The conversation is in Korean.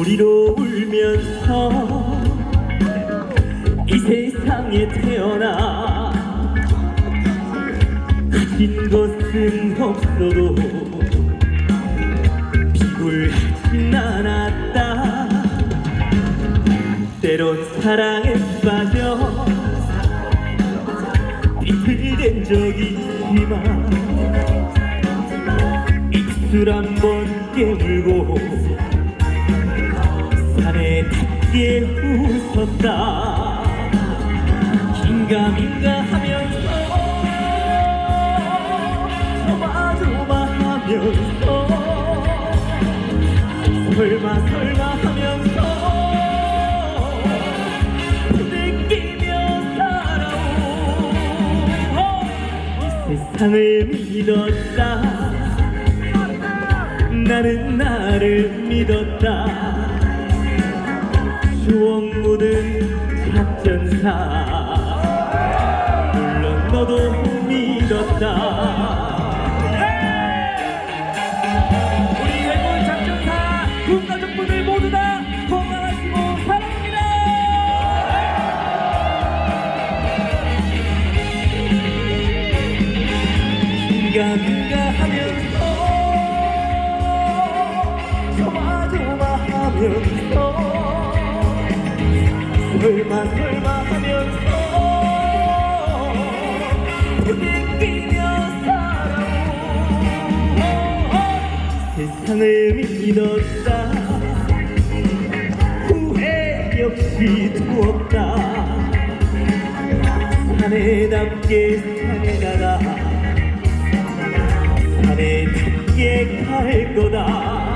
소리로 울면서 이 세상에 태어나 가진 것은 없어도 비굴하진 않았다. 때론 사랑에 빠져 비틀댄 적이 있지만 입술 한번 깨물고 산에 닿게 웃었다. 긴가민가 하면서 조마조마하면서 설마 설마 하면서 부대끼며 살아온 이 세상을 믿었다. 나는 나를 믿었다 추억 묻은 작전사. 물론 너도 믿었다. 우리 해군 작전사. 군 가족분들 모두 다 건강하시고 사랑합니다. 긴가민가 하면서 조마조마하면서 설마 설마 하면서 부대끼며 살아온 세상을 믿었다. 후회 역시 두었다. 사내답게 사내다가 사내답게 갈 거다